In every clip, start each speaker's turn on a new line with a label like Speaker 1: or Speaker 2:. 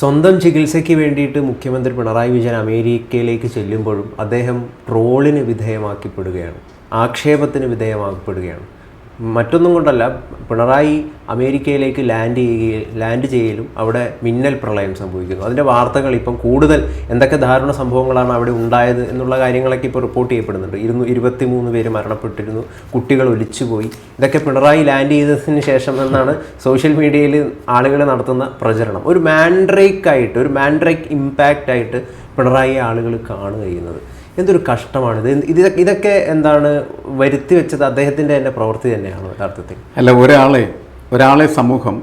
Speaker 1: സ്വന്തം ചികിത്സയ്ക്ക് വേണ്ടിയിട്ട് മുഖ്യമന്ത്രി പിണറായി വിജയൻ അമേരിക്കയിലേക്ക് ചെല്ലുമ്പോഴും അദ്ദേഹം ട്രോളിന് വിധേയമാക്കപ്പെടുകയാണ്. ആക്ഷേപത്തിന് വിധേയമാക്കപ്പെടുകയാണ്. മറ്റൊന്നും കൊണ്ടല്ല പിണറായി അമേരിക്കയിലേക്ക് ലാൻഡ് ചെയ്യുകയും ലാൻഡ് ചെയ്യലും അവിടെ മിന്നൽ പ്രളയം സംഭവിക്കുന്നു. അതിന്റെ വാർത്തകൾ ഇപ്പം കൂടുതൽ എന്തൊക്കെ ദാരുണ സംഭവങ്ങളാണ് അവിടെ ഉണ്ടായത് എന്നുള്ള കാര്യങ്ങളൊക്കെ ഇപ്പോൾ റിപ്പോർട്ട് ചെയ്യപ്പെടുന്നുണ്ട്. ഇരുന്നൂ ഇരുപത്തി മൂന്ന് പേര് മരണപ്പെട്ടിരുന്നു കുട്ടികൾ ഒലിച്ചുപോയി. ഇതൊക്കെ പിണറായി ലാൻഡ് ചെയ്തതിന് ശേഷം എന്നാണ് സോഷ്യൽ മീഡിയയിൽ ആളുകൾ നടത്തുന്ന പ്രചരണം. ഒരു മാൻഡ്രേക്ക് ആയിട്ട് ഒരു മാൻഡ്രേക്ക് ഇമ്പാക്റ്റ് ആയിട്ട് പിണറായി ആളുകൾ കാണുക ചെയ്യുന്നത്. എന്തൊരു കഷ്ടമാണ് ഇത്? ഇതൊക്കെ എന്താണ് വരുത്തി വെച്ചത് അദ്ദേഹത്തിന്റെ തന്നെ പ്രവൃത്തി തന്നെയാണ് യഥാർത്ഥത്തിൽ?
Speaker 2: അല്ല ഒരാളെ ഒരാളെ സമൂഹം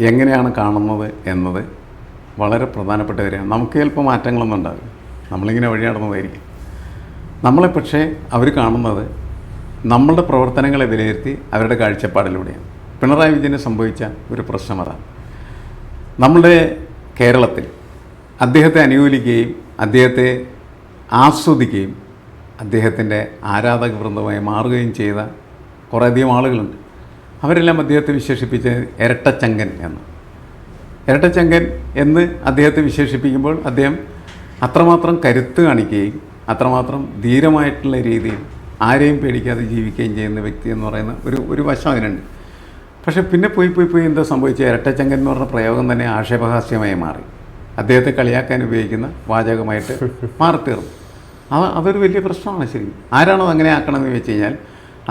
Speaker 2: എങ്ങനെയാണ് കാണുന്നത് എന്നത് വളരെ പ്രധാനപ്പെട്ട കാര്യമാണ്. നമുക്ക് ചിലപ്പോൾ മാറ്റങ്ങളൊന്നും ഉണ്ടാകും നമ്മളിങ്ങനെ വഴി നടന്നതായിരിക്കും. നമ്മളെ പക്ഷേ അവർ കാണുന്നത് നമ്മളുടെ പ്രവർത്തനങ്ങളെ വിലയിരുത്തി അവരുടെ കാഴ്ചപ്പാടിലൂടെയാണ്. പിണറായി വിജയന് സംഭവിച്ച ഒരു പ്രശ്നം അതാണ്. നമ്മുടെ കേരളത്തിൽ അദ്ദേഹത്തെ അനുകൂലിക്കുകയും അദ്ദേഹത്തെ ആസ്വദിക്കുകയും അദ്ദേഹത്തിന്റെ ആരാധക വൃന്ദമായി മാറുകയും ചെയ്ത കുറേയധികം ആളുകളുണ്ട്. അവരെല്ലാം അദ്ദേഹത്തെ വിശേഷിപ്പിച്ച ഇരട്ടച്ചങ്കൻ എന്ന്. ഇരട്ടച്ചങ്കൻ എന്ന് അദ്ദേഹത്തെ വിശേഷിപ്പിക്കുമ്പോൾ അദ്ദേഹം അത്രമാത്രം കരുത്ത് കാണിക്കുകയും അത്രമാത്രം ധീരമായിട്ടുള്ള രീതിയിൽ ആരെയും പേടിക്കാതെ ജീവിക്കുകയും ചെയ്യുന്ന വ്യക്തി എന്ന് പറയുന്ന ഒരു ഒരു വശം അതിനുണ്ട്. പക്ഷേ പിന്നെ പോയി പോയി പോയി എന്താ സംഭവിച്ചത് ഇരട്ടച്ചങ്കൻ എന്ന് പറഞ്ഞ പ്രയോഗം തന്നെ ആക്ഷേപഹാസ്യമായി മാറി. അദ്ദേഹത്തെ കളിയാക്കാൻ ഉപയോഗിക്കുന്ന വാചകമായിട്ട് മാറിത്തീർന്നു. അത് അതൊരു വലിയ പ്രശ്നമാണ് ശരി ആരാണോ അങ്ങനെ ആക്കണമെന്ന് വെച്ച് കഴിഞ്ഞാൽ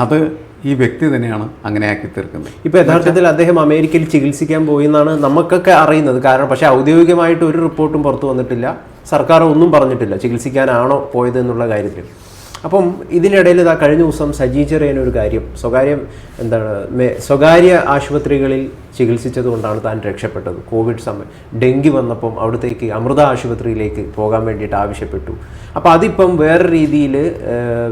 Speaker 2: അത് ഈ വ്യക്തി തന്നെയാണ് അങ്ങനെ ആക്കി തീർക്കുന്നത്.
Speaker 1: ഇപ്പോൾ യഥാർത്ഥത്തിൽ അദ്ദേഹം അമേരിക്കയിൽ ചികിത്സിക്കാൻ പോയി എന്നാണ് നമുക്കൊക്കെ അറിയുന്നത്. കാരണം പക്ഷേ ഔദ്യോഗികമായിട്ട് ഒരു റിപ്പോർട്ടും പുറത്തു വന്നിട്ടില്ല. സർക്കാർ ഒന്നും പറഞ്ഞിട്ടില്ല ചികിത്സിക്കാനാണോ പോയത് എന്നുള്ള കാര്യത്തിൽ. അപ്പം ഇതിനിടയിൽ ഇതാ കഴിഞ്ഞ ദിവസം സജി ചെറിയൻ ഒരു കാര്യം സ്വകാര്യ എന്താണ് സ്വകാര്യ ആശുപത്രികളിൽ ചികിത്സിച്ചത് കൊണ്ടാണ് താൻ രക്ഷപ്പെട്ടത്. കോവിഡ് സമയം ഡെങ്കി വന്നപ്പം അവിടത്തേക്ക് അമൃത ആശുപത്രിയിലേക്ക് പോകാൻ വേണ്ടിയിട്ട് ആവശ്യപ്പെട്ടു. അപ്പോൾ അതിപ്പം വേറെ രീതിയിൽ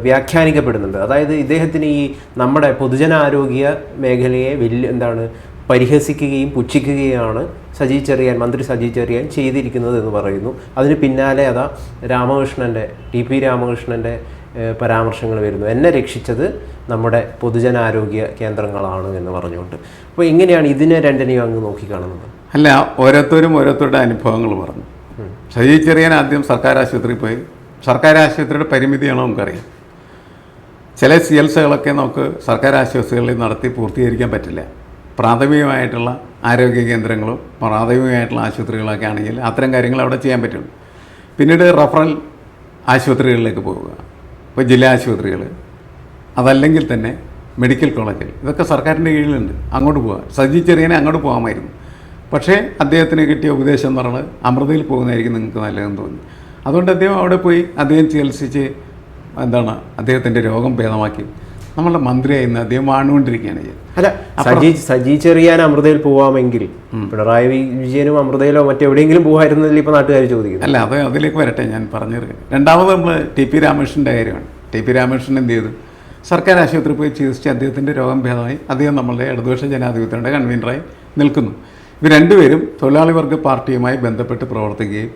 Speaker 1: വ്യാഖ്യാനിക്കപ്പെടുന്നുണ്ട്. അതായത് ഇദ്ദേഹത്തിന് ഈ നമ്മുടെ പൊതുജനാരോഗ്യ മേഖലയെ വലിയ എന്താണ് പരിഹസിക്കുകയും പുച്ഛിക്കുകയാണ് സജി ചെറിയാൻ മന്ത്രി സജി ചെറിയാൻ ചെയ്തിരിക്കുന്നത് എന്ന് പറയുന്നു. അതിന് പിന്നാലെ അതാ രാമകൃഷ്ണന്റെ ടി പി രാമകൃഷ്ണന്റെ പരാമർശങ്ങൾ വരുന്നു. എന്നെ രക്ഷിച്ചത് നമ്മുടെ പൊതുജനാരോഗ്യ കേന്ദ്രങ്ങളാണ് എന്ന് പറഞ്ഞുകൊണ്ട്. അപ്പോൾ എങ്ങനെയാണ് ഇതിനെ രണ്ടിനെയും അങ്ങ് നോക്കിക്കാണുന്നത്
Speaker 2: അല്ല ഓരോരുത്തരും ഓരോരുത്തരുടെ അനുഭവങ്ങൾ പറഞ്ഞു. സജി ചെറിയാൻ ആദ്യം സർക്കാർ ആശുപത്രിയിൽ പോയി. സർക്കാർ ആശുപത്രിയുടെ പരിമിതിയാണോ നമുക്കറിയാം. ചില ചികിത്സകളൊക്കെ നമുക്ക് സർക്കാർ ആശുപത്രികളിൽ നടത്തി പൂർത്തീകരിക്കാൻ പറ്റില്ല. പ്രാഥമികമായിട്ടുള്ള ആരോഗ്യ കേന്ദ്രങ്ങളും പ്രാഥമികമായിട്ടുള്ള ആശുപത്രികളൊക്കെ ആണെങ്കിൽ അത്തരം കാര്യങ്ങൾ അവിടെ ചെയ്യാൻ പറ്റുള്ളൂ. പിന്നീട് റഫറൽ ആശുപത്രികളിലേക്ക് പോവുക. ഇപ്പോൾ ജില്ലാ ആശുപത്രികൾ അതല്ലെങ്കിൽ തന്നെ മെഡിക്കൽ കോളേജിൽ ഇതൊക്കെ സർക്കാരിന്റെ കീഴിലുണ്ട്. അങ്ങോട്ട് പോകാം സജി ചെറിയനെ അങ്ങോട്ട് പോകാമായിരുന്നു. പക്ഷേ അദ്ദേഹത്തിന് കിട്ടിയ ഉപദേശം എന്ന് പറഞ്ഞാൽ അമൃതയിൽ പോകുന്നതായിരിക്കും നിങ്ങൾക്ക് നല്ലതെന്ന് തോന്നി. അതുകൊണ്ട് അദ്ദേഹം അവിടെ പോയി അദ്ദേഹം ചികിത്സിച്ച് എന്താണ് അദ്ദേഹത്തിന്റെ രോഗം ഭേദമാക്കി. നമ്മളുടെ മന്ത്രിയായി ഇന്ന് അദ്ദേഹം വാണുകൊണ്ടിരിക്കുകയാണ് ചെയ്യുന്നത്
Speaker 1: അല്ല സജി സജി ചെറിയാൻ അമൃതയിൽ പോവാമെങ്കിൽ പിണറായി വിജയനും അമൃതയിലോ മറ്റെവിടെയെങ്കിലും പോകായിരുന്നതിൽ ഇപ്പോൾ നാട്ടുകാർ ചോദിക്കുന്നു
Speaker 2: അല്ല അത് അതിലേക്ക് വരട്ടെ ഞാൻ പറഞ്ഞു രണ്ടാമത് നമ്മൾ ടി പി രാമകൃഷ്ണന്റെ കാര്യമാണ്. ടി പി രാമകൃഷ്ണൻ എന്ത് ചെയ്തു? സർക്കാർ ആശുപത്രി പോയി ചികിത്സിച്ച് അദ്ദേഹത്തിന്റെ രോഗം ഭേദമായി അദ്ദേഹം നമ്മളുടെ ഇടതുപക്ഷ ജനാധിപത്യത്തിന്റെ കൺവീനറായി നിൽക്കുന്നു. ഇവർ രണ്ടുപേരും തൊഴിലാളി വർഗ പാർട്ടിയുമായി ബന്ധപ്പെട്ട് പ്രവർത്തിക്കുകയും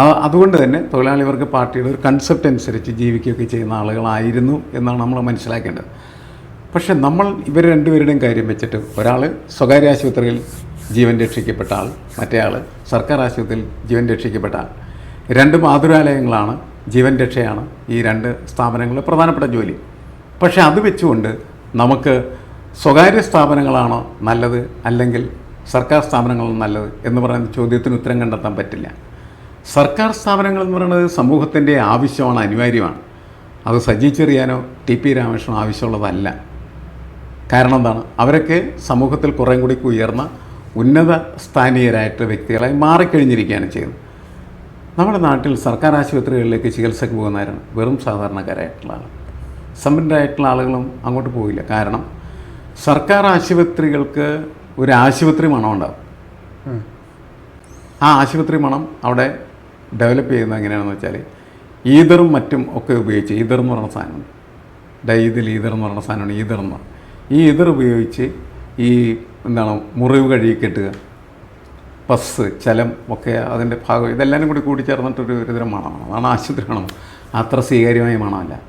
Speaker 2: അതുകൊണ്ട് തന്നെ തൊഴിലാളി വർഗ പാർട്ടിയുടെ ഒരു കൺസെപ്റ്റ് അനുസരിച്ച് ജീവിക്കുകയൊക്കെ ചെയ്യുന്ന ആളുകളായിരുന്നു എന്നാണ് നമ്മൾ മനസ്സിലാക്കേണ്ടത്. പക്ഷേ നമ്മൾ ഇവർ രണ്ടുപേരുടെയും കാര്യം വെച്ചിട്ട് ഒരാൾ സ്വകാര്യ ആശുപത്രിയിൽ ജീവൻ രക്ഷിക്കപ്പെട്ട ആൾ മറ്റേ ആൾ സർക്കാർ ആശുപത്രിയിൽ ജീവൻ രക്ഷിക്കപ്പെട്ട ആൾ. രണ്ട് മാതൃകാലയങ്ങളാണ് ജീവൻ രക്ഷയാണ് ഈ രണ്ട് സ്ഥാപനങ്ങളിലെ പ്രധാനപ്പെട്ട ജോലി. പക്ഷേ അത് വെച്ചുകൊണ്ട് നമുക്ക് സ്വകാര്യ സ്ഥാപനങ്ങളാണോ നല്ലത് അല്ലെങ്കിൽ സർക്കാർ സ്ഥാപനങ്ങളാണോ നല്ലത് എന്ന് പറയുന്ന ചോദ്യത്തിന് ഉത്തരം കണ്ടെത്താൻ പറ്റില്ല. സർക്കാർ സ്ഥാപനങ്ങൾ എന്ന് പറയുന്നത് സമൂഹത്തിന്റെ ആവശ്യമാണ് അനിവാര്യമാണ്. അത് സജി ചെറിയാനോ ടി പി രാമകൃഷ്ണനോ ആവശ്യമുള്ളതല്ല. കാരണം എന്താണ്? അവരൊക്കെ സമൂഹത്തിൽ കുറേ കൂടി ഉയർന്ന ഉന്നത സ്ഥാനീയരായിട്ട് വ്യക്തികളായി മാറിക്കഴിഞ്ഞിരിക്കുകയാണ് ചെയ്യുന്നത്. നമ്മുടെ നാട്ടിൽ സർക്കാർ ആശുപത്രികളിലേക്ക് ചികിത്സയ്ക്ക് പോകുന്നവരാണ് വെറും സാധാരണക്കാരായിട്ടുള്ള ആളുകൾ സമ്പന്നരായിട്ടുള്ള ആളുകളും അങ്ങോട്ട് പോയില്ല. കാരണം സർക്കാർ ആശുപത്രികൾക്ക് ഒരു ആശുപത്രി മണം ഉണ്ടാകും ആ ആശുപത്രി മണം അവിടെ ഡെവലപ്പ് ചെയ്യുന്നത് എങ്ങനെയാണെന്ന് വെച്ചാൽ ഈതറും മറ്റും ഒക്കെ ഉപയോഗിച്ച് ഈതർ എന്ന് പറയുന്ന സാധനമാണ്. ഡൈതിൽ ഈതർ എന്ന് പറയുന്ന സാധനമാണ് ഈതർ എന്ന് ഈ ഈതർ ഉപയോഗിച്ച് ഈ എന്താണ് മുറിവ് കഴുകി കെട്ടുക പസ് ചലം ഒക്കെ അതിന്റെ ഭാഗം ഇതെല്ലാം കൂടി കൂടിച്ചേർന്നിട്ടൊരു ഒരുതരം മണമാണ്. അതാണ് ആശുപത്രി മണം. അത്ര സ്വീകാര്യമായ മണമല്ല.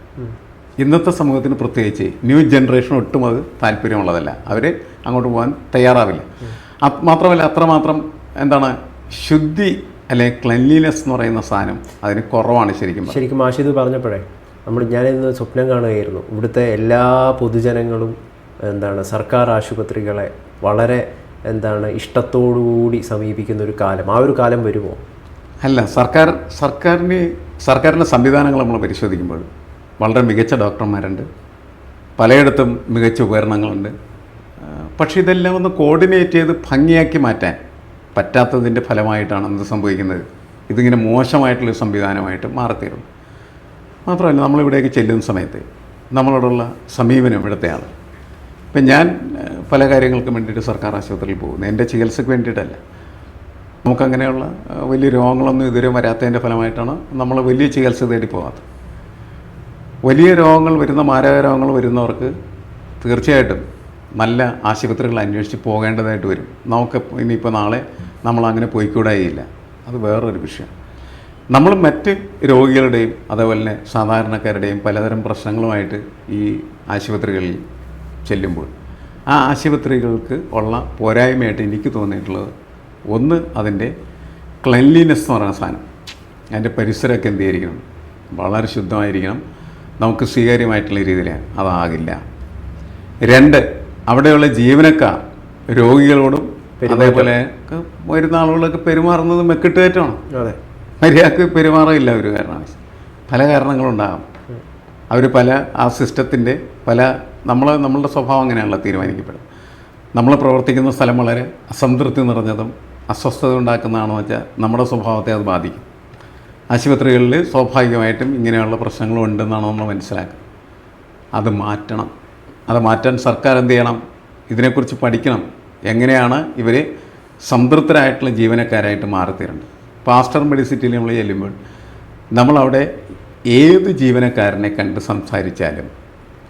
Speaker 2: ഇന്നത്തെ സമൂഹത്തിന് പ്രത്യേകിച്ച് ന്യൂ ജനറേഷൻ ഒട്ടും അത് താല്പര്യമുള്ളതല്ല. അവർ അങ്ങോട്ട് പോകാൻ തയ്യാറാവില്ല. മാത്രമല്ല അത്രമാത്രം എന്താണ് ശുദ്ധി അല്ലെ ക്ലെൻലിനെസ് എന്ന് പറയുന്ന സാധനം അതിന് കുറവാണ് ശരിക്കും
Speaker 1: ശരിക്കും മാഷിത് പറഞ്ഞപ്പോഴേ നമ്മൾ ഞാനിന്ന് സ്വപ്നം കാണുകയായിരുന്നു. ഇവിടുത്തെ എല്ലാ പൊതുജനങ്ങളും എന്താണ് സർക്കാർ ആശുപത്രികളെ വളരെ എന്താണ് ഇഷ്ടത്തോടുകൂടി സമീപിക്കുന്ന ഒരു കാലം. ആ ഒരു കാലം വരുമോ?
Speaker 2: അല്ല സർക്കാർ സർക്കാരിന് സർക്കാരിന്റെ സംവിധാനങ്ങൾ നമ്മൾ പരിശോധിക്കുമ്പോൾ വളരെ മികച്ച ഡോക്ടർമാരുണ്ട്. പലയിടത്തും മികച്ച ഉപകരണങ്ങളുണ്ട്. പക്ഷേ ഇതെല്ലാം ഒന്ന് കോർഡിനേറ്റ് ചെയ്ത് ഭംഗിയാക്കി മാറ്റാൻ പറ്റാത്തതിന്റെ ഫലമായിട്ടാണ് എന്ത് സംഭവിക്കുന്നത്? ഇതിങ്ങനെ മോശമായിട്ടുള്ള സംവിധാനമായിട്ട് മാറത്തീരുന്നു മാത്രമല്ല നമ്മളിവിടേക്ക് ചെല്ലുന്ന സമയത്ത് നമ്മളോടുള്ള സമീപനം ഇവിടുത്തെ ആൾ ഇപ്പം ഞാൻ പല കാര്യങ്ങൾക്കും വേണ്ടിയിട്ട് സർക്കാർ ആശുപത്രിയിൽ പോകുന്നു. എന്റെ ചികിത്സയ്ക്ക് വേണ്ടിയിട്ടല്ല. നമുക്കങ്ങനെയുള്ള വലിയ രോഗങ്ങളൊന്നും ഇതുവരെ വരാത്തതിന്റെ ഫലമായിട്ടാണ് നമ്മൾ വലിയ ചികിത്സ തേടി പോകാത്തത്. വലിയ രോഗങ്ങൾ വരുന്ന മാരക രോഗങ്ങൾ വരുന്നവർക്ക് തീർച്ചയായിട്ടും നല്ല ആശുപത്രികൾ അന്വേഷിച്ച് പോകേണ്ടതായിട്ട് വരും. നമുക്ക് ഇനിയിപ്പോൾ നാളെ നമ്മൾ അങ്ങനെ പോയിക്കൂടായില്ല. അത് വേറൊരു വിഷയം. നമ്മൾ മറ്റ് രോഗികളുടെയും അതേപോലെ തന്നെ സാധാരണക്കാരുടെയും പലതരം പ്രശ്നങ്ങളുമായിട്ട് ഈ ആശുപത്രികളിൽ ചെല്ലുമ്പോൾ ആ ആശുപത്രികൾക്ക് ഉള്ള പോരായ്മയായിട്ട് എനിക്ക് തോന്നിയിട്ടുള്ളത് ഒന്ന് അതിന്റെ ക്ലെൻലിനെസ് എന്ന് പറയുന്ന സാധനം. അതിന്റെ പരിസരമൊക്കെ എന്ത് ചെയ്തിരിക്കണം? വളരെ ശുദ്ധമായിരിക്കണം. നമുക്ക് സ്വീകാര്യമായിട്ടുള്ള രീതിയിലാണ് അതാകില്ല രണ്ട് അവിടെയുള്ള ജീവനക്കാർ രോഗികളോടും അതേപോലെ വരുന്ന ആളുകളൊക്കെ പെരുമാറുന്നത് മെക്കിട്ടുകയറ്റമാണ്.
Speaker 1: അതെ.
Speaker 2: മര്യാദയ്ക്ക് പെരുമാറില്ല ഒരു കാരണം പല കാരണങ്ങളുണ്ടാകാം. അവർ പല ആ സിസ്റ്റത്തിന്റെ പല നമ്മൾ നമ്മളുടെ സ്വഭാവം അങ്ങനെയാണല്ലോ തീരുമാനിക്കപ്പെടും നമ്മൾ പ്രവർത്തിക്കുന്ന സ്ഥലം വളരെ അസംതൃപ്തി നിറഞ്ഞതും അസ്വസ്ഥത ഉണ്ടാക്കുന്നതാണെന്ന് വെച്ചാൽ നമ്മുടെ സ്വഭാവത്തെ അത് ബാധിക്കും. ആശുപത്രികളിൽ സ്വാഭാവികമായിട്ടും ഇങ്ങനെയുള്ള പ്രശ്നങ്ങളുണ്ടെന്നാണ് നമ്മൾ മനസ്സിലാക്കുക അത് മാറ്റണം. അത് മാറ്റാൻ സർക്കാർ എന്ത് ചെയ്യണം? ഇതിനെക്കുറിച്ച് പഠിക്കണം. എങ്ങനെയാണ് ഇവർ സംതൃപ്തരായിട്ടുള്ള ജീവനക്കാരായിട്ട് മാറിത്തീരേണ്ടത്? പാസ്റ്റർ മെഡിസിറ്റിയിൽ നമ്മൾ ചെല്ലുമ്പോൾ നമ്മളവിടെ ഏത് ജീവനക്കാരനെ കണ്ട് സംസാരിച്ചാലും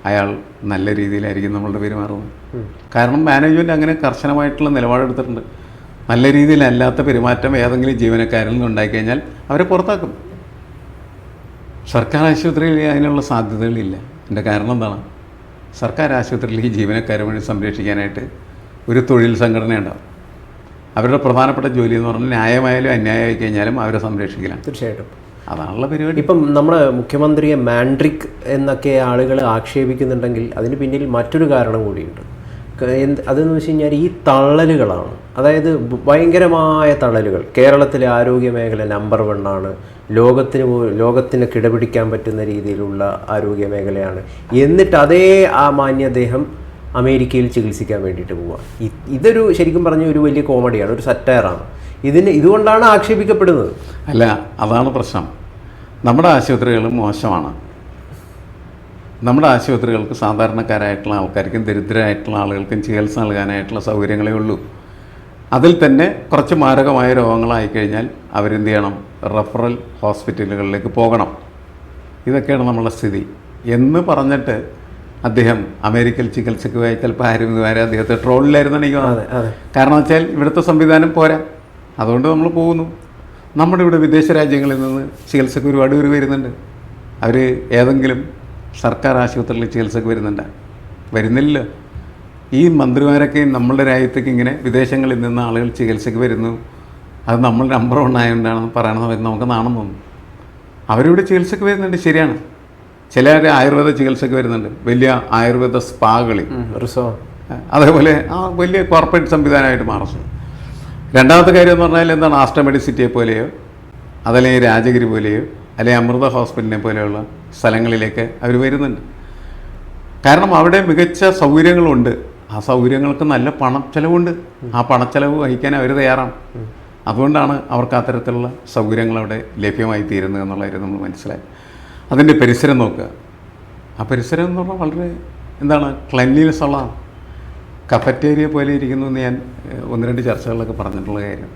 Speaker 2: അയാൾ നല്ല രീതിയിലായിരിക്കും നമ്മളുടെ പെരുമാറുന്നത് കാരണം മാനേജ്മെന്റ് അങ്ങനെ കർശനമായിട്ടുള്ള നിലപാടെടുത്തിട്ടുണ്ട് നല്ല രീതിയിലല്ലാത്ത പെരുമാറ്റം ഏതെങ്കിലും ജീവനക്കാരിൽ നിന്ന് ഉണ്ടായിക്കഴിഞ്ഞാൽ അവരെ പുറത്താക്കും. സർക്കാർ ആശുപത്രിയിൽ അതിനുള്ള സാധ്യതകളില്ല. എന്റെ കാരണം എന്താണ്? സർക്കാർ ആശുപത്രിയിൽ ഈ ജീവനക്കാരെ വേണ്ടി സംരക്ഷിക്കാനായിട്ട് ഒരു തൊഴിൽ സംഘടന ഉണ്ടാവും അവരുടെ പ്രധാനപ്പെട്ട ജോലി എന്ന് പറഞ്ഞാൽ ന്യായമായാലും അന്യായമായി കഴിഞ്ഞാലും അവരെ സംരക്ഷിക്കലാണ്.
Speaker 1: തീർച്ചയായിട്ടും.
Speaker 2: അതാണുള്ള പരിപാടി.
Speaker 1: ഇപ്പം നമ്മുടെ മുഖ്യമന്ത്രിയെ മാൻഡ്രിക് എന്നൊക്കെ ആളുകൾ ആക്ഷേപിക്കുന്നുണ്ടെങ്കിൽ അതിന് പിന്നിൽ മറ്റൊരു കാരണം കൂടിയുണ്ട്. അതെന്ന് വെച്ച് കഴിഞ്ഞാൽ ഈ തള്ളലുകളാണ്. അതായത് ഭയങ്കരമായ തള്ളലുകൾ. കേരളത്തിലെ ആരോഗ്യ മേഖല നമ്പർ വണ്ണാണ് ലോകത്തിന് ലോകത്തിന് കിടപിടിക്കാൻ പറ്റുന്ന രീതിയിലുള്ള ആരോഗ്യ മേഖലയാണ്. എന്നിട്ട് അതേ ആ മാന്യ അദ്ദേഹം അമേരിക്കയിൽ ചികിത്സിക്കാൻ വേണ്ടിയിട്ട് പോവുക. ഇതൊരു ശരിക്കും പറഞ്ഞ ഒരു വലിയ കോമഡിയാണ് ഒരു സറ്റയറാണ്. ഇതിന് ഇതുകൊണ്ടാണ് ആക്ഷേപിക്കപ്പെടുന്നത്.
Speaker 2: അല്ല അതാണ് പ്രശ്നം. നമ്മുടെ ആശുപത്രികൾ മോശമാണ്. നമ്മുടെ ആശുപത്രികൾക്ക് സാധാരണക്കാരായിട്ടുള്ള ആൾക്കാർക്കും ദരിദ്രരായിട്ടുള്ള ആളുകൾക്കും ചികിത്സ നൽകാനായിട്ടുള്ള സൗകര്യങ്ങളേ ഉള്ളൂ. അതിൽ തന്നെ കുറച്ച് മാരകമായ രോഗങ്ങളായി കഴിഞ്ഞാൽ അവരെന്ത് ചെയ്യണം? റഫറൽ ഹോസ്പിറ്റലുകളിലേക്ക് പോകണം. ഇതൊക്കെയാണ് നമ്മളുടെ സ്ഥിതി. എന്ന് പറഞ്ഞിട്ട് അദ്ദേഹം അമേരിക്കൻ ചികിത്സയ്ക്ക് പോയാൽ ചിലപ്പോൾ ആരും ഇതുവരെ അദ്ദേഹത്തെ ട്രോളിലായിരുന്നു എനിക്ക് കാരണം വെച്ചാൽ ഇവിടുത്തെ സംവിധാനം പോരാ. അതുകൊണ്ട് നമ്മൾ പോകുന്നു. നമ്മുടെ ഇവിടെ വിദേശ രാജ്യങ്ങളിൽ നിന്ന് ചികിത്സയ്ക്ക് ഒരുപാട് പേര് വരുന്നുണ്ട്. അവർ ഏതെങ്കിലും സർക്കാർ ആശുപത്രിയിൽ ചികിത്സയ്ക്ക് വരുന്നുണ്ട്. വരുന്നില്ല. ഈ മന്ത്രിമാരൊക്കെ നമ്മളുടെ രാജ്യത്തേക്ക് ഇങ്ങനെ വിദേശങ്ങളിൽ നിന്ന് ആളുകൾ ചികിത്സയ്ക്ക് വരുന്നു. അത് നമ്മൾ നമ്പർ വൺ ആയതുകൊണ്ടാണ് പറയുന്ന സമയത്ത് നമുക്ക് നാണം തോന്നും. അവരിവിടെ ചികിത്സക്ക് വരുന്നുണ്ട് ശരിയാണ്. ചില ആയുർവേദ ചികിത്സക്ക് വരുന്നുണ്ട്. വലിയ ആയുർവേദ സ്പാകളിൽ. അതേപോലെ ആ വലിയ കോർപ്പറേറ്റ് സംവിധാനമായിട്ട് മാറുന്നു രണ്ടാമത്തെ കാര്യം എന്ന് പറഞ്ഞാൽ എന്താണ്? ആസ്റ്റമെഡി സിറ്റിയെ പോലെയോ അതല്ലെങ്കിൽ രാജഗിരി പോലെയോ അല്ലെങ്കിൽ അമൃത ഹോസ്പിറ്റലിനെ പോലെയുള്ള സ്ഥലങ്ങളിലേക്ക് അവർ വരുന്നുണ്ട്. കാരണം അവിടെ മികച്ച സൗകര്യങ്ങളുണ്ട്. ആ സൗകര്യങ്ങൾക്ക് നല്ല പണച്ചെലവുണ്ട്. ആ പണച്ചെലവ് വഹിക്കാൻ അവർ തയ്യാറാണ്. അതുകൊണ്ടാണ് അവർക്ക് അത്തരത്തിലുള്ള സൗകര്യങ്ങൾ അവിടെ ലഭ്യമായി തീരുന്നത് എന്നുള്ള കാര്യം നമ്മൾ മനസ്സിലായി. അതിന്റെ പരിസരം നോക്കുക. ആ പരിസരം എന്ന് പറഞ്ഞാൽ വളരെ എന്താണ് ക്ലൻലിനെസ് ഉള്ളതാണ് കഫറ്റേരിയ പോലെ ഇരിക്കുന്നു എന്ന് ഞാൻ ഒന്ന് രണ്ട് ചർച്ചകളിലൊക്കെ പറഞ്ഞിട്ടുള്ള കാര്യം.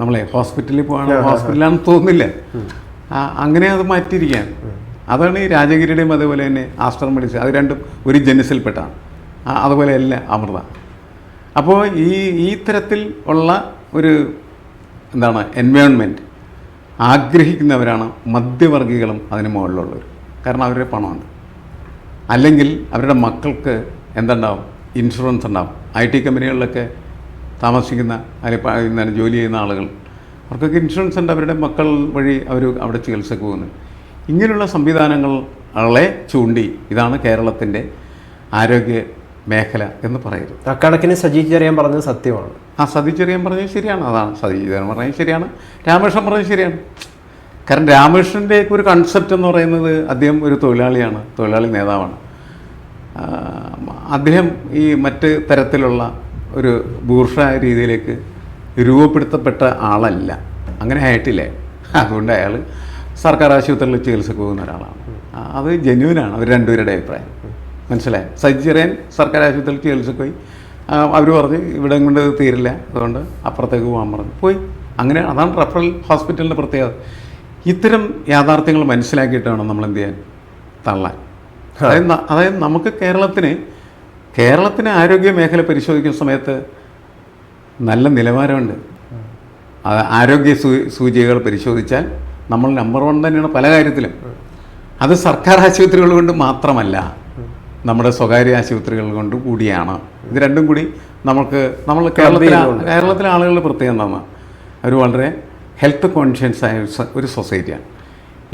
Speaker 2: നമ്മളെ ഹോസ്പിറ്റലിൽ പോകണം ഹോസ്പിറ്റലാണെന്ന് തോന്നില്ല അങ്ങനെ അത് മാറ്റിയിരിക്കുകയാണ്. അതാണ് ഈ രാജഗിരിയുടെയും അതുപോലെ തന്നെ ആസ്റ്റർ മെഡിസിൻ അത് രണ്ടും ഒരു ജനസിൽപ്പെട്ടാണ് അതുപോലെ അല്ല അമൃത. അപ്പോൾ ഈ ഈ തരത്തിൽ ഉള്ള ഒരു എന്താണ് എൻവയോൺമെന്റ് ആഗ്രഹിക്കുന്നവരാണ് മധ്യവർഗികളും അതിന് മുകളിലുള്ളവർ കാരണം അവരുടെ പണമുണ്ട്. അല്ലെങ്കിൽ അവരുടെ മക്കൾക്ക് എന്തുണ്ടാവും? ഇൻഷുറൻസ് ഉണ്ടാവും. ഐ ടി കമ്പനികളിലൊക്കെ താമസിക്കുന്ന അല്ലെങ്കിൽ എന്താണ് ജോലി ചെയ്യുന്ന ആളുകൾ അവർക്കൊക്കെ ഇൻഷുറൻസ് ഉണ്ട്. അവരുടെ മക്കൾ വഴി അവർ അവിടെ ചികിത്സക്ക് പോകുന്നു. ഇങ്ങനെയുള്ള സംവിധാനങ്ങളെ ചൂണ്ടി ഇതാണ് കേരളത്തിന്റെ ആരോഗ്യ മേഖല എന്ന് പറയുന്നു
Speaker 1: അക്കണക്കിന് സജി ചെറിയാൻ പറഞ്ഞത് സത്യമാണ്.
Speaker 2: ആ സതി ചെറിയാൻ പറഞ്ഞത് ശരിയാണ്. അതാണ് സതി ചെറിയാൻ പറഞ്ഞത് ശരിയാണ്. രാമകൃഷ്ണൻ പറഞ്ഞത് ശരിയാണ്. കാരണം രാമകൃഷ്ണന്റെ ഒരു കൺസെപ്റ്റ് എന്ന് പറയുന്നത് അദ്ദേഹം ഒരു തൊഴിലാളിയാണ് തൊഴിലാളി നേതാവാണ്. അദ്ദേഹം ഈ മറ്റ് തരത്തിലുള്ള ഒരു ബൂർഷ രീതിയിലേക്ക് രൂപപ്പെടുത്തപ്പെട്ട ആളല്ല. അങ്ങനെ ആയിട്ടില്ലേ? അതുകൊണ്ട് അയാൾ സർക്കാർ ആശുപത്രിയിൽ ചികിത്സക്ക് പോകുന്ന ഒരാളാണ്. അത് ജെന്യൂനാണ് അവർ രണ്ടുപേരുടെ അഭിപ്രായം. മനസ്സിലായി? സജ്ജറേൻ സർക്കാർ ആശുപത്രിയിൽ ചികിത്സക്ക് പോയി. അവർ പറഞ്ഞ് ഇവിടെ കൊണ്ട് തീരില്ല. അതുകൊണ്ട് അപ്പുറത്തേക്ക് പോകാൻ പറഞ്ഞു. പോയി. അങ്ങനെ അതാണ് റെഫറൽ ഹോസ്പിറ്റലിന്റെ പ്രത്യേകത. ഇത്തരം യാഥാർത്ഥ്യങ്ങൾ മനസ്സിലാക്കിയിട്ട് വേണം നമ്മൾ എന്ത് ചെയ്യാൻ? തള്ളാൻ. അതായത് അതായത് നമുക്ക് കേരളത്തിന് കേരളത്തിന് ആരോഗ്യ മേഖല പരിശോധിക്കുന്ന സമയത്ത് നല്ല നിലവാരമുണ്ട്. ആരോഗ്യ സൂ- സൂചികകൾ പരിശോധിച്ചാൽ നമ്മൾ നമ്പർ വൺ തന്നെയാണ് പല കാര്യത്തിലും. അത് സർക്കാർ ആശുപത്രികൾ കൊണ്ട് മാത്രമല്ല. നമ്മുടെ സ്വകാര്യ ആശുപത്രികൾ കൊണ്ട് കൂടിയാണ്. ഇത് രണ്ടും കൂടി നമുക്ക് നമ്മൾ കേരളത്തിലെ കേരളത്തിലെ ആളുകളുടെ പ്രത്യേകം എന്താണ് അവർ വളരെ ഹെൽത്ത് കോൺഷ്യൻസ് ആയ ഒരു സൊസൈറ്റിയാണ്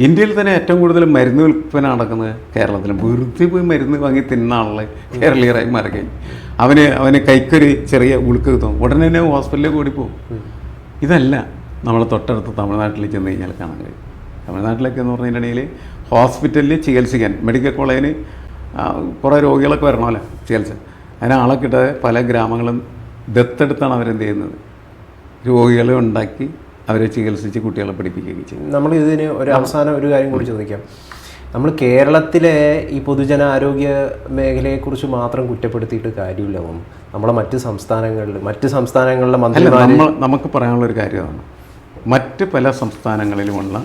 Speaker 2: ഇന്ത്യയിൽ തന്നെ ഏറ്റവും കൂടുതൽ മരുന്ന് വിൽപ്പന നടക്കുന്നത് കേരളത്തിലും. വെറുതെ പോയി മരുന്ന് വാങ്ങി തിന്ന ആളെ കേരളീയരായി മാറുകയും. അവന് അവന് കൈക്കൊരു ചെറിയ ഉളുക്ക് കിട്ടും. ഉടനെ തന്നെ ഹോസ്പിറ്റലിലേക്ക് ഓടിപ്പോവും. ഇതല്ല നമ്മൾ തൊട്ടടുത്ത് തമിഴ്നാട്ടിൽ ചെന്ന് കഴിഞ്ഞാൽ കാണാൻ കഴിയും. തമിഴ്നാട്ടിലൊക്കെ എന്ന് പറഞ്ഞിട്ടുണ്ടെങ്കിൽ ഹോസ്പിറ്റലിൽ ചികിത്സിക്കാൻ മെഡിക്കൽ കോളേജിന് കുറേ രോഗികളൊക്കെ വരണമല്ലോ ചികിത്സ. അതിന് ആളെ കിട്ടാതെ പല ഗ്രാമങ്ങളും ദത്തെടുത്താണ് അവരെന്ത് ചെയ്യുന്നത്? രോഗികളെ ഉണ്ടാക്കി അവരെ ചികിത്സിച്ച് കുട്ടികളെ പഠിപ്പിക്കുകയൊക്കെ ചെയ്യും
Speaker 1: നമ്മൾ ഇതിന് ഒരു അവസാനം ഒരു കാര്യം കൂടി ചോദിക്കാം. നമ്മൾ കേരളത്തിലെ ഈ പൊതുജന ആരോഗ്യ മേഖലയെക്കുറിച്ച് മാത്രം കുറ്റപ്പെടുത്തിയിട്ട് കാര്യമില്ല നമ്മളെ മറ്റ് സംസ്ഥാനങ്ങളിൽ മറ്റ് സംസ്ഥാനങ്ങളിലെ മന്ത്രിമാർ
Speaker 2: നമ്മൾ നമുക്ക് പറയാനുള്ളൊരു കാര്യമാണ് മറ്റ് പല സംസ്ഥാനങ്ങളിലുമുള്ള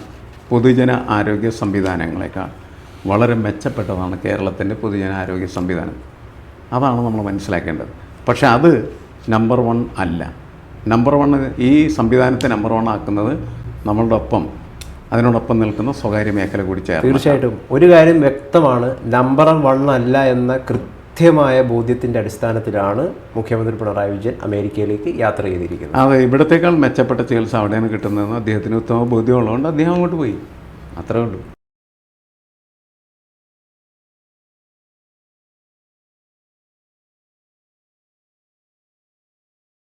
Speaker 2: പൊതുജന ആരോഗ്യ സംവിധാനങ്ങളെക്കാൾ വളരെ മെച്ചപ്പെട്ടതാണ് കേരളത്തിന്റെ പൊതുജനാരോഗ്യ സംവിധാനം. അതാണ് നമ്മൾ മനസ്സിലാക്കേണ്ടത്. പക്ഷേ അത് നമ്പർ വൺ അല്ല. നമ്പർ വൺ ഈ സംവിധാനത്തെ നമ്പർ വൺ ആക്കുന്നത് നമ്മളുടെ ഒപ്പം അതിനോടൊപ്പം നിൽക്കുന്ന സ്വകാര്യ മേഖല കൂടി ചേർന്ന്
Speaker 1: തീർച്ചയായിട്ടും. ഒരു കാര്യം വ്യക്തമാണ്. നമ്പർ വൺ അല്ല എന്ന കൃത്യമായ ബോധ്യത്തിന്റെ അടിസ്ഥാനത്തിലാണ് മുഖ്യമന്ത്രി പിണറായി വിജയൻ അമേരിക്കയിലേക്ക് യാത്ര ചെയ്തിരിക്കുന്നത്.
Speaker 2: അതെ ഇവിടത്തേക്കാൾ മെച്ചപ്പെട്ട ചികിത്സ അവിടെയാണ് കിട്ടുന്നതെന്ന് അദ്ദേഹത്തിന് ഉത്തമ ബോധ്യമുള്ളതുകൊണ്ട് അദ്ദേഹം അങ്ങോട്ട് പോയി. അത്രേ ഉള്ളൂ.